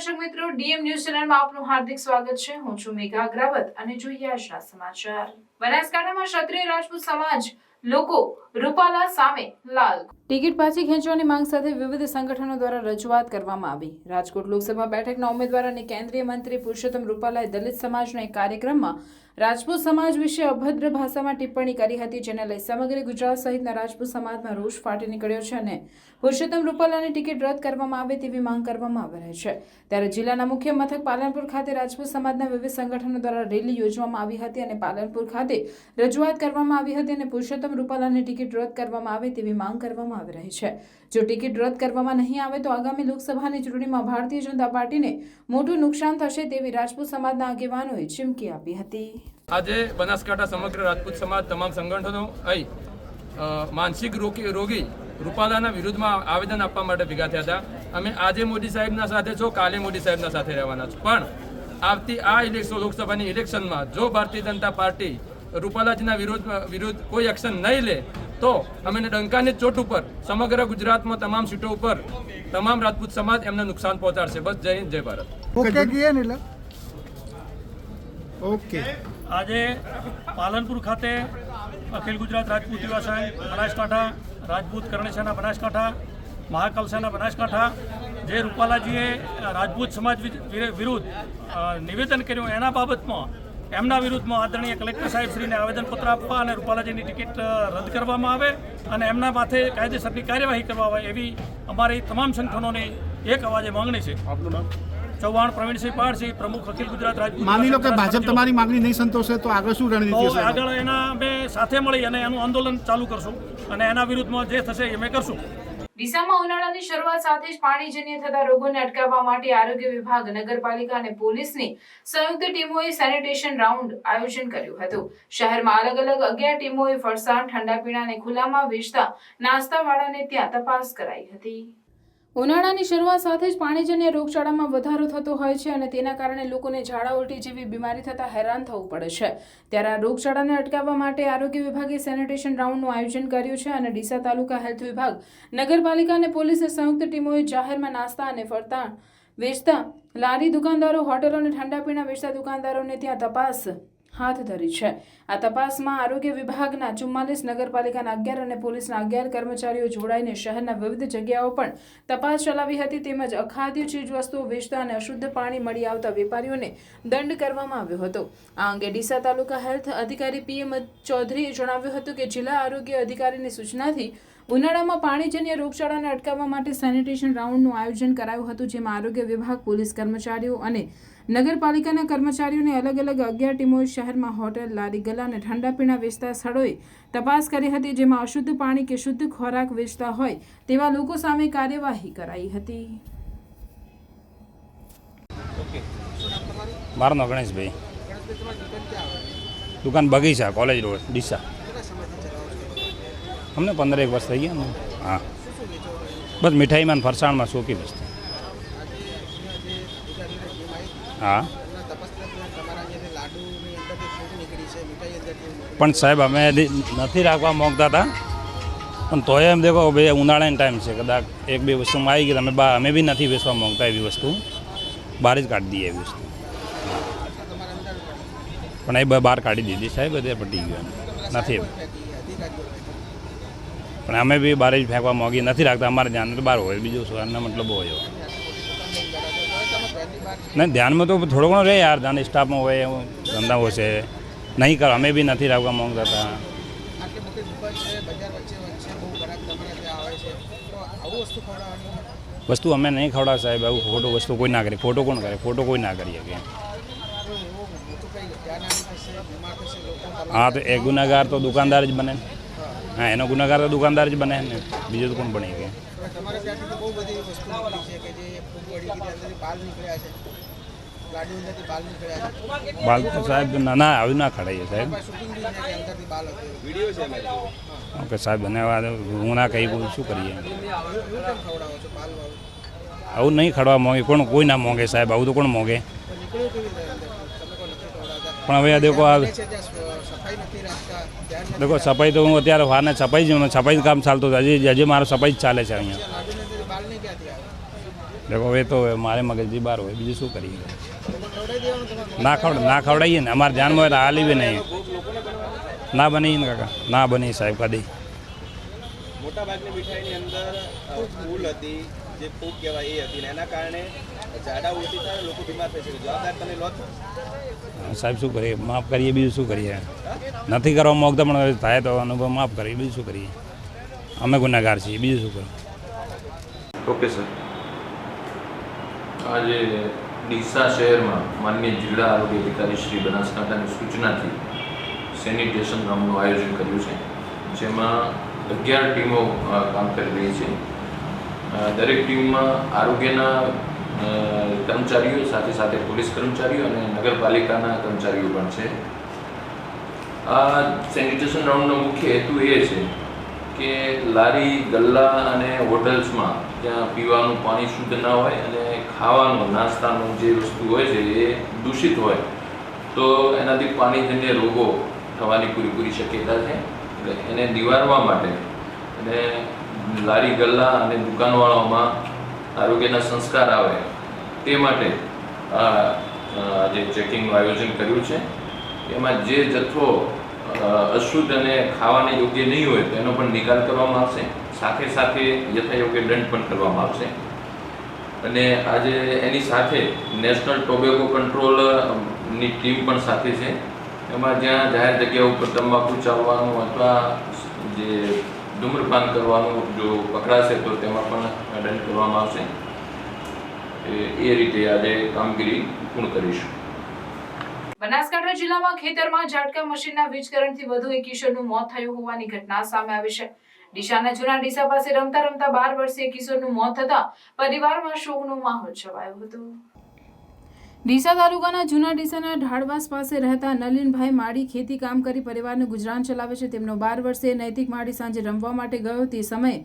દર્શક મિત્રો, DM news ચેનલમાં આપનું હાર્દિક સ્વાગત છે. હું છું મેઘા અગ્રાવત અને જોઈએ આજના સમાચાર. બનાસકાંઠામાં ક્ષત્રિય રાજપૂત સમાજ લોકો રૂપાલા સામે લાલ. ટિકિટ પાછી ખેંચવાની માંગ સાથે વિવિધ સંગઠનો દ્વારા રજૂઆત કરવામાં આવી. રાજકોટ લોકસભા બેઠકના ઉમેદવાર અને કેન્દ્રીય મંત્રી પુરુષોત્તમ રૂપાલાએ દલિત સમાજના એક કાર્યક્રમમાં રાજપૂત સમાજ વિશે અભદ્ર ભાષામાં ટિપ્પણી કરી હતી, જેને લઈ સમગ્ર ગુજરાત સહિતના રાજપૂત સમાજમાં રોષ ફાટી નીકળ્યો છે અને પુરુષોત્તમ રૂપાલાની ટિકિટ રદ કરવામાં આવે તેવી માંગ કરવામાં આવી રહી છે. ત્યારે જિલ્લાના મુખ્ય મથક પાલનપુર ખાતે રાજપૂત સમાજના વિવિધ સંગઠનો દ્વારા રેલી યોજવામાં આવી હતી અને પાલનપુર ખાતે રજૂઆત કરવામાં આવી હતી અને પુરુષોત્તમ રૂપાલાની ટિકિટ રદ કરવામાં આવે તેવી માંગ કરવામાં આવી રહી છે. જો ટિકિટ રદ કરવામાં નહીં આવે તો આગામી લોકસભાની ચૂંટણીમાં ભારતીય જનતા પાર્ટીને મોટું નુકસાન થશે તેવી રાજપૂત સમાજના આગેવાનોએ ચીમકી આપી હતી. આજે બનાસકાંઠા સમગ્ર રાજપૂત સમાજ, તમામ સંગઠનો, અહીં માનસિક રોગી રોગી રૂપાલાના વિરુદ્ધમાં આવેદન આપવા માટે ભેગા થયા હતા. અમે આજે મોદી સાહેબના સાથે છો, કાલે મોદી સાહેબના સાથે રહેવાના છો. પણ આવતી આ ઇલેક્શન લોકસભાની ઇલેક્શનમાં જો ભારતીય જનતા પાર્ટી રૂપાલાજીના વિરોધ વિરુદ્ધ કોઈ એક્શન નહીં લે તો અમે ડંકાની ચોટ ઉપર સમગ્ર ગુજરાતમાં તમામ સીટો ઉપર તમામ રાજપૂત સમાજ એમને નુકસાન પહોંચાડશે. બસ જય હિન્દ જય ભારત. ઓકે ને ઓકે. આજે પાલનપુર ખાતે અખિલ ગુજરાત રાજપૂત યુવા સંઘ બનાસકાંઠા રાજપૂત કરણી સેના બનાસકાંઠા મહાકાલ સેના બનાસકાંઠા જે રૂપાલાજીએ રાજપૂત સમાજ વિરુદ્ધ નિવેદન કર્યું એના બાબતમાં એમના વિરુદ્ધમાં આદરણીય કલેક્ટર સાહેબશ્રીને આવેદનપત્ર આપવા અને રૂપાલાજીની ટિકિટ રદ કરવામાં આવે અને એમના માથે કાયદેસરની કાર્યવાહી કરવા આવે એવી અમારી તમામ સંગઠનોની એક અવાજે માંગણી છે. આપનું નામ? ચૌહાણ પ્રવીણસિંહ પારસી પ્રમુખ અખિલ ગુજરાત રાજ્ય માની લો કે ભાજપ તમારી માંગણી નહીં સંતોષે તો આગળ શું રણનીતિ છે આગળ એના અમે સાથે મળી અને એનું આંદોલન ચાલુ કરશું અને એના વિરુદ્ધમાં જે થશે એ અમે કરશું. ડીસામાં ઉનાળાની શરૂઆત સાથે જ પાણીજન્ય થતા રોગોને અટકાવવા માટે આરોગ્ય વિભાગ, નગરપાલિકા અને પોલીસની સંયુક્ત ટીમોએ સેનિટેશન રાઉન્ડ આયોજન કર્યું હતું. શહેરમાં અલગ અલગ અગિયાર ટીમોએ ફરસાણ, ઠંડા પીણાને ખુલ્લામાં વેચતા નાસ્તાવાળાને ત્યાં તપાસ કરાઈ હતી. ઉનાળાની શરૂઆત સાથે જ પાણીજન્ય રોગચાળામાં વધારો થતો હોય છે અને તેના કારણે લોકોને ઝાડા ઉલટી જેવી બીમારી થતાં હેરાન થવું પડે છે. ત્યારે આ રોગચાળાને અટકાવવા માટે આરોગ્ય વિભાગે સેનિટેશન રાઉન્ડનું આયોજન કર્યું છે અને ડીસા તાલુકા હેલ્થ વિભાગ, નગરપાલિકા અને પોલીસની સંયુક્ત ટીમોએ જાહેરમાં નાસ્તા અને ફરતાણ વેચતા લારી દુકાનદારો, હોટલો અને ઠંડા પીણા વેચતા દુકાનદારોને ત્યાં તપાસ હાથ ધરી છે. આ તપાસમાં આરોગ્ય વિભાગના ચુમ્માલીસ નગરપાલિકાના અગિયાર અને પોલીસના અગિયાર કર્મચારીઓ જોડાઈને શહેરના વિવિધ જગ્યાઓ પણ તપાસ ચલાવી હતી. તેમજ અખાદ્ય ચીજવસ્તુઓ વેચતા અને અશુદ્ધ પાણી મળી આવતા વેપારીઓને દંડ કરવામાં આવ્યો હતો. આ અંગે ડીસા તાલુકા હેલ્થ અધિકારી પીએમ ચૌધરીએ જણાવ્યું હતું કે જિલ્લા આરોગ્ય અધિકારીની સૂચનાથી ઉનાળામાં પાણીજન્ય રોગચાળાને અટકાવવા માટે સેનિટેશન રાઉન્ડનું આયોજન કરાયું હતું, જેમાં આરોગ્ય વિભાગ, પોલીસ કર્મચારીઓ અને નગરપાલિકાના કર્મચારીઓને અલગ અલગ અગિયાર ટીમોએ શહેરમાં હોટેલ લારી ગલા અને ઠંડા પીણા વેચતા સ્થળોએ તપાસ કરી હતી, જેમાં અશુદ્ધ પાણી કે શુદ્ધ ખોરાક વેચતા હોય તેવા લોકો સામે કાર્યવાહી કરાઈ હતી. મારું નામ ગણેશભાઈ. દુકાન બગીચા, કોલેજ રોડ, ડીસા. અમને પંદર એક વર્ષ થઈ ગયા હા. બસ મીઠાઈમાં ફરસાણમાં શોકી વસ્તુ. હા. પણ સાહેબ અમે નથી રાખવા માગતા હતા પણ તોય એમ દેખો ભાઈ ઉનાળાનો ટાઈમ છે કદાચ એક બે વસ્તુમાં આવી ગઈ તમે અમે બા અમે બી નથી વેચવા માગતા એવી વસ્તુ. બહાર જ કાઢી દઈએ એવી વસ્તુ. પણ એ બહાર કાઢી દીધી સાહેબ બધે પટી ગયો નથી. પણ અમે બી બહાર જ ફેંકવા માગી નથી રાખતા. અમારે ધ્યાન બહાર હોય, બીજું શું? એમનો મતલબ હોય નહીં ધ્યાનમાં તો થોડો ઘણો રહે યાર, ધ્યાન સ્ટાફમાં હોય, એવું હોય છે. નહીં કરો, અમે બી નથી રાખવા માગતા હતા વસ્તુ અમે નહીં ખવડાવ સાહેબ, આવું ખોટો વસ્તુ કોઈ ના કરે. ફોટો કોણ કરે? ફોટો કોઈ ના કરી કે તો એવું મોટું કંઈ ધ્યાન થશે બીમાર થશે લોકો હા, તો એ ગુનેગાર તો દુકાનદાર જ બને. હા એનો ગુનેગાર તો દુકાનદાર જ બને ને બીજું તો કોણ બની કે? તમારે ત્યાંથી તો બહુ બધી વસ્તુ છે કે જે ફૂગ અંદરથી બાલ નીકળ્યા છે. ગાડી અંદરથી બાલ નીકળ્યા છે. બાલ તો સાહેબ ના ના આવ્યું ના ખડાઈએ સાહેબ. છે ઓકે સાહેબ અને હું ના કહી બોલું શું કરીએ? આવું નહીં ખડવા માંગે કોણ કોઈ ના મોંઘે સાહેબ આવું તો કોણ મોંઘે? પણ હવે આ દેખો આ દેખો સફાઈ તો હું અત્યારે વારને સફાઈ જ સફાઈ જ કામ ચાલતું હતું. હજી હજી મારો સફાઈ જ ચાલે છે અહીંયા. દેખો હવે તો મારે મગજથી બહાર હોય બીજું શું કરીએ? ના ખવડ ના ખવડાવીએ ને અમારે ધ્યાનમાં હોય તો હાલી બી નહીં. ના બની ને કાકા ના બની સાહેબ કદી. મોટાભાગની મીઠાઈની અંદર ફૂલ હતી જે ફૂગ કહેવાય એ હતી એના કારણે ઝાડા ઉલટી થાય લોકો બીમાર થઈ શકે જવાબદાર તમે લો છો? સાહેબ શું કરીએ? માફ કરીએ બીજું શું કરીએ? નથી કરવા માંગતા પણ થાય તો અનુભવ માફ કરીએ બીજું શું કરીએ? અમે ગુનેગાર છીએ બીજું શું કરીએ? Okay sir. આજે ડીસા શહેરમાં માન્ય જિલ્લા આરોગ્ય અધિકારી શ્રી બનાસકાંઠાની સૂચનાથી સેનિટેશન રાઉન્ડનું આયોજન કર્યું છે જેમાં અગિયાર ટીમો કામ કરી રહી છે. દરેક ટીમમાં આરોગ્યના કર્મચારીઓ, સાથે સાથે પોલીસ કર્મચારીઓ અને નગરપાલિકાના કર્મચારીઓ પણ છે. આ સેનિટેશન રાઉન્ડનો મુખ્ય હેતુ એ છે કે લારી, ગલ્લા અને હોટલ્સમાં ત્યાં પીવાનું પાણી શુદ્ધ ના હોય અને ખાવાનું, નાસ્તાનું જે વસ્તુ હોય છે એ દૂષિત હોય, તો એનાથી પાણીજન્ય રોગો થવાની પૂરેપૂરી શક્યતા છે. એને નિવારવા માટે અને લારી, ગલ્લા અને દુકાનવાળાઓમાં આરોગ્યના સંસ્કાર આવે તે માટે આ જે ચેકિંગનું આયોજન કર્યું છે, એમાં જે જથ્થો અશુદ્ધ અને ખાવાને યોગ્ય નહીં હોય, તો એનો પણ નિકાલ કરવામાં આવશે. સાથે સાથે યથાયોગ્ય દંડ પણ કરવામાં આવશે. અને આજે એની સાથે નેશનલ ટોબેકો કંટ્રોલની ટીમ પણ સાથે છે. એમાં જ્યાં જાહેર જગ્યા ઉપર તંબાકુ ચાવવાનું અથવા જે ધૂમ્રપાન કરવાનું જો પકડાશે તો તેમાં પણ દંડ કરવામાં આવશે. એ- રીતે આજે કામગીરી પૂર્ણ કરીશું. બનાસકાંઠા જિલ્લામાં ખેતરમાં ઝાટકા મશીનના વીજકરણથી વધુ એક કિશોરનું મોત થયું હોવાની ઘટના સામે આવી છે. ડીસાના જૂના ડીસા પાસે રમતા રમતા બાર વર્ષીય કિશોરનું મોત થતા પરિવારમાં શોકનો માહોલ છવાયો હતો. ડીસા તાલુકાના જૂના ડીસાના ઢાળવાસ પાસે રહેતા નલિનભાઈ માળી ખેતી કામ કરી પરિવારનું ગુજરાન ચલાવે છે. તેમનો બાર વર્ષે નૈતિક માળી સાંજે રમવા માટે ગયો. તે સમયે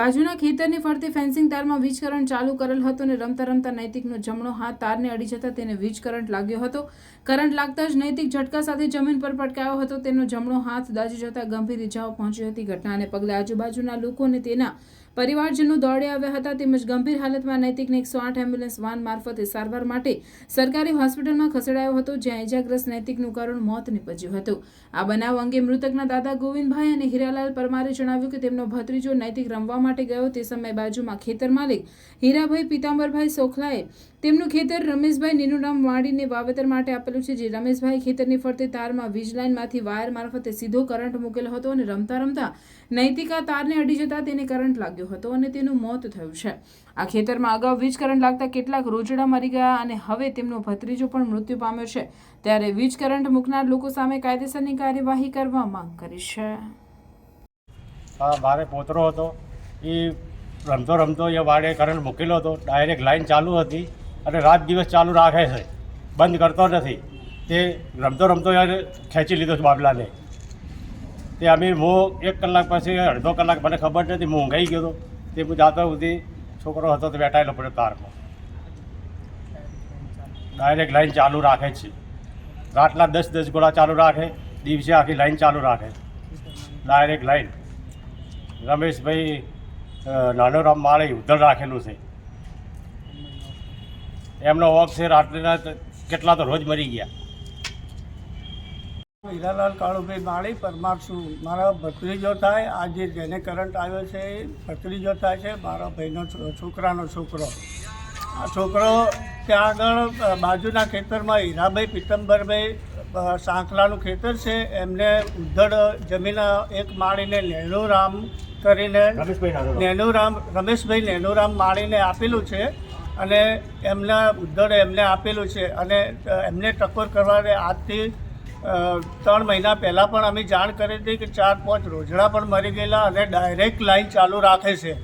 બાજુના ખેતરની ફરતે ફેન્સિંગ તારમાં વીજ કરંટ ચાલુ કરેલ હતો અને રમતા રમતા નૈતિકનો જમણો હાથ તારને અડી જતા તેને વીજ કરંટ લાગ્યો હતો. કરંટ લાગતા જ નૈતિક ઝટકા સાથે જમીન પર પટકાયો હતો. તેનો જમણો હાથ દાજી જતા ગંભીર ઇજાઓ પહોંચી હતી. ઘટનાને પગલે આજુબાજુના લોકો અને તેના પરિવારજનો દોડી આવ્યા હતા તેમજ ગંભીર હાલતમાં નૈતિકને એકસો આઠ એમ્બ્યુલન્સ વાન મારફતે સારવાર માટે સરકારી હોસ્પિટલમાં ખસેડાયો હતો, જ્યાં ઇજાગ્રસ્ત નૈતિકનું કરુણ મોત નીપજ્યું હતું. આ બનાવ અંગે મૃતકના દાદા ગોવિંદભાઈ અને હીરાલાલ પરમારે જણાવ્યું કે તેમનો ભત્રીજો નૈતિક રમવા માટે ગયો, તે સમયે બાજુમાં ખેતર માલિક હીરાભાઈ પીતાંબરભાઈ સોખલાએ તેમનું ખેતર રમેશભાઈ નીનુરામ વાડીને વાવેતર માટે આપેલું છે, જે રમેશભાઈ ખેતરની ફરતે તારમાં વીજ લાઇનમાંથી વાયર મારફતે સીધો કરંટ મૂકેલો હતો અને રમતા રમતા નૈતિકા તારને અડી જતા તેને કરંટ લાગ્યો હતો અને તેનું મોત થયું છે. આ ખેતરમાં અગાઉ વીજ કરંટ લાગતા કેટલાક રોજડા મરી ગયા અને હવે તેમનો ભત્રીજો પણ મૃત્યુ પામ્યો છે. ત્યારે વીજ કરંટ મૂકનાર લોકો સામે કાયદેસરની કાર્યવાહી કરવા માંગ કરી છે. મારે પોતરો હતો. એ રમતો રમતો એ વાડે કરંટ મૂકેલો હતો. ડાયરેક્ટ લાઈન ચાલુ હતી. અને રાત દિવસ ચાલુ રાખે છે. બંધ કરતો નથી. તે રમતો રમતો ખેંચી લીધો છે બાબલાને. તે અમે હું એક કલાક પછી અડધો કલાક મને ખબર નથી હું ઊંઘાઈ ગયો હતો તે હું જાતો સુધી છોકરો હતો તો બેઠાયેલો પડ્યો તારમાં. ડાયરેક્ટ લાઈન ચાલુ રાખે છે. રાતના દસ દસ ગોળા ચાલુ રાખે, દિવસે આખી લાઈન ચાલુ રાખે. ડાયરેક્ટ લાઈન રમેશભાઈ નાનો નાનોરામ માળે ઉધર રાખેલું છે. એમનો વોક છે રાત્રિના કેટલા તો રોજ મરી ગયા. હીરાલાલ કાળુભાઈ માળી પરમાર છું મારા ભત્રીજો થાય આજે જેને કરંટ આવ્યો છે એ ભત્રીજો થાય છે મારા ભાઈનો છોકરાનો છોકરો. આ છોકરો ત્યાં આગળ બાજુના ખેતરમાં હીરાભાઈ પિત્તંબરભાઈ સાંકલાનું ખેતર છે. એમને ઉદ્ધડ જમીન એક માળીને નેનુરામ કરીને. નેનુરામ રમેશભાઈ નેનુરામ માળીને આપેલું છે. અને એમના ઉદ્ધડ એમને આપેલું છે અને એમને ટકોર કરવાને આજથી ત્રણ મહિના પહેલાં પણ અમે જાણ કરી હતી કે ચાર પાંચ રોજડા પણ મરી ગયેલા અને ડાયરેક્ટ લાઈન ચાલુ રાખે છે.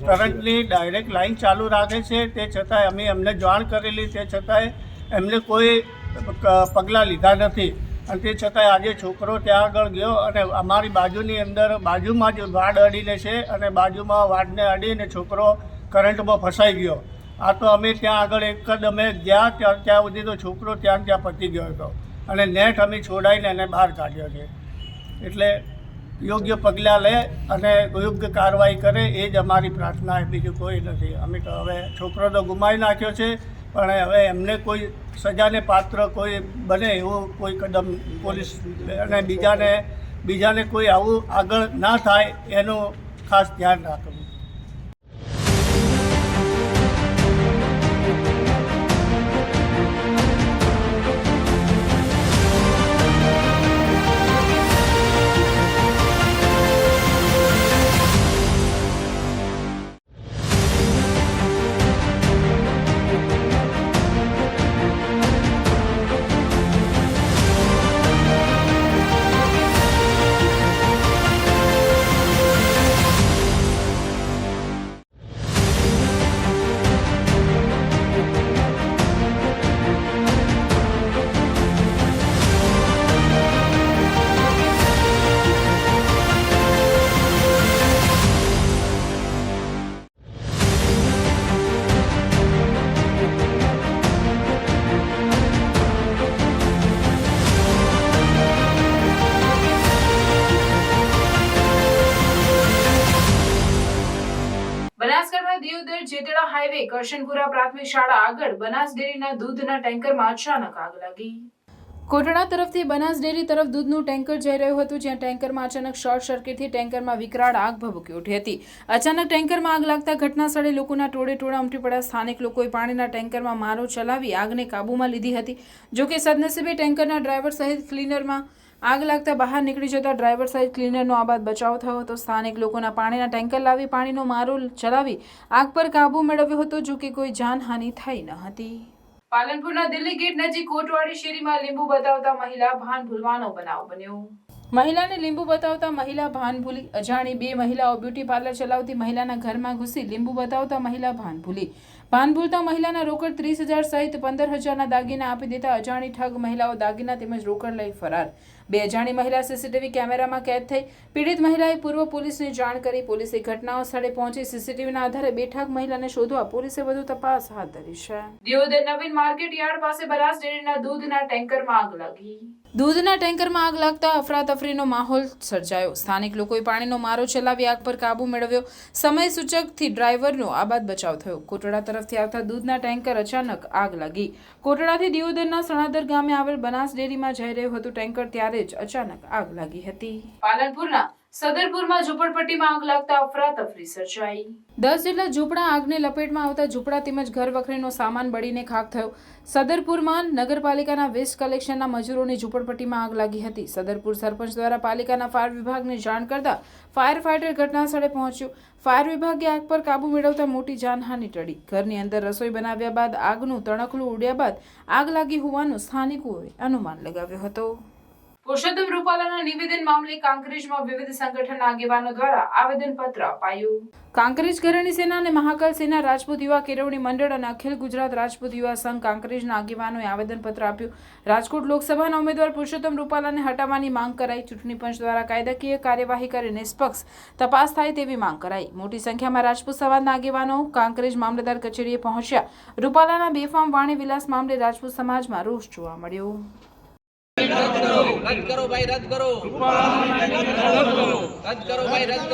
કરંટની ડાયરેક્ટ લાઈન ચાલુ રાખે છે તે છતાંય અમે એમને જાણ કરેલી તે છતાંય એમને કોઈ પગલાં લીધા નથી. અને તે છતાંય આજે છોકરો ત્યાં આગળ ગયો અને અમારી બાજુની અંદર બાજુમાં જ વાડ અડીને છે અને બાજુમાં વાડને અડીને છોકરો કરંટમાં ફસાઈ ગયો. આ તો અમે ત્યાં આગળ એક અમે ગયા ત્યાં ત્યાં સુધી તો છોકરો ત્યાં ત્યાં પતી ગયો હતો. અને નેટ અમે છોડાઈને એને બહાર કાઢ્યો છે. એટલે યોગ્ય પગલાં લે અને યોગ્ય કાર્યવાહી કરે એ જ અમારી પ્રાર્થના એ બીજું કોઈ નથી. અમે તો હવે છોકરો તો ગુમાવી નાખ્યો છે, પણ હવે એમને કોઈ સજાને પાત્ર કોઈ બને એવો કોઈ કદમ પોલીસ અને બીજાને બીજાને કોઈ આવું આગળ ના થાય એનું ખાસ ધ્યાન રાખવું. હાઈવે કરશનપુરા પ્રાથમિક શાળા આગળ બનાસ ડેરીના દૂધના ટેન્કરમાં અચાનક આગ લાગી. કોટડા તરફથી બનાસ ડેરી તરફ દૂધનું ટેન્કર જઈ રહ્યું હતું, જ્યાં ટેન્કરમાં અચાનક શોર્ટ સર્કિટથી ટેન્કરમાં વિકરાળ આગ ભભૂકી ઉઠી હતી. અચાનક ટેન્કરમાં આગ લાગતા ઘટના સ્થળે લોકોના ટોળે ટોળા ઉમટી પડ્યા. સ્થાનિક લોકોએ પાણીના ટેન્કરમાં મારો ચલાવી આગને કાબૂમાં લીધી હતી. જોકે સદનસીબે ટેન્કરના ડ્રાઈવર સહિત ક્લીનરમાં આગ લાગતા બહાર નીકળી જતા ડ્રાઈવર સહિત ક્લીનરનો આબાદ બચાવ થયો હતો. સ્થાનિક લોકોના પાણીના ટેન્કર લાવી પાણીનો મારો ચલાવી આગ પર કાબુ મેળવ્યો હતો, જો કે કોઈ જાનહાનિ થઈ ન હતી. પાલનપુરના દિલ્હી ગેટ નજીક કોટવાડી શેરીમાં લીંબુ બતાવતા મહિલા ભાન ભૂલવાનો બનાવ બન્યો. મહિલાને લીંબુ બતાવતા મહિલા ભાન ભૂલી અજાણી બે મહિલાઓ બ્યુટી પાર્લર ચલાવતી મહિલાના ઘરમાં ઘૂસી લીંબુ બતાવતા મહિલા ભાન ભૂલી. ભાન ભૂલતા મહિલાના રોકડ ત્રીસ હજાર સહિત પંદર હજારના દાગીના આપી દેતા અજાણી ઠગ મહિલાઓ દાગીના તેમજ રોકડ લઈ ફરાર. બે અજાણી મહિલા સીસીટીવી કેમેરામાં કેદ થઈ. પીડિત મહિલાએ પૂર્વ પોલીસને જાણ કરી પોલીસે ઘટનાઓ સ્થળે પહોંચી સીસીટીવીના આધારે બેઠાક મહિલાને શોધવા પોલીસે વધુ તપાસ હાથ ધરી છે. દિયોદર નવીન માર્કેટ યાર્ડ પાસે બનાસ ડેરીના દૂધના ટેન્કરમાં આગ લાગી. દૂધના ટેન્કરમાં આગ લાગતા અફરાતફરીનો માહોલ સર્જાયો. સ્થાનિક લોકોએ પાણીનો મારો ચલાવી આગ પર કાબુ મેળવ્યો. સમય સૂચકથી ડ્રાઈવરનો આબાદ બચાવ થયો. કોટડા તરફથી આવતા દૂધના ટેન્કર અચાનક આગ લાગી. કોટડાથી દિયોદરના સણાદર ગામે આવેલ બનાસ ડેરીમાં જઈ રહ્યું હતું ટેન્કર ત્યારે જ અચાનક આગ લાગી હતી. પાલનપુરના સદરપુરમાં ઝૂંપડપટ્ટીમાં આગ લાગતા અફરાતફરી સર્જાઈ. દસ જેટલા ઝૂંપડા આગને લપેટમાં આવતા ઝૂંપડા તેમજ ઘર વખરીનો સામાન બળીને ખાખ થયો. સદરપુરમાં નગરપાલિકાના વેસ્ટ કલેક્શનના મજૂરોની ઝૂંપડપટ્ટીમાં આગ લાગી હતી. સદરપુર સરપંચ દ્વારા પાલિકાના ફાયર વિભાગને જાણ કરતા ફાયર ફાઇટર ઘટના સ્થળે પહોંચ્યું. ફાયર વિભાગે આગ પર કાબુ મેળવતા મોટી જાનહાનિ ટળી. ઘરની અંદર રસોઈ બનાવ્યા બાદ આગનું તણખલું ઉડ્યા બાદ આગ લાગી હોવાનું સ્થાનિકોએ અનુમાન લગાવ્યો હતો. પુરુષોત્તમ રૂપાલાના નિવેદન મામલે કાંકરેજમાં વિવિધ સંગઠનના આગેવાનો દ્વારા આવેદનપત્ર અપાયું. કાંકરેજ ઘરણી સેના અને મહાકાલ સેના રાજપૂત યુવા કેળવણી મંડળ અને અખિલ ગુજરાત રાજપૂત યુવા સંઘ કાંકરેજના આગેવાનોએ આવેદનપત્ર આપ્યું. રાજકોટ લોકસભાના ઉમેદવાર પુરુષોત્તમ રૂપાલાને હટાવવાની માંગ કરાઈ. ચૂંટણી પંચ દ્વારા કાયદાકીય કાર્યવાહી કરી નિષ્પક્ષ તપાસ થાય તેવી માંગ કરાઈ. મોટી સંખ્યામાં રાજપૂત સમાજના આગેવાનો કાંકરેજ મામલતદાર કચેરીએ પહોંચ્યા. રૂપાલાના બેફામ વાણી વિલાસ મામલે રાજપૂત સમાજમાં રોષ જોવા મળ્યો. રદ કરો ભાઈ રદ કરો. રદ કરો ભાઈ રદ કરો.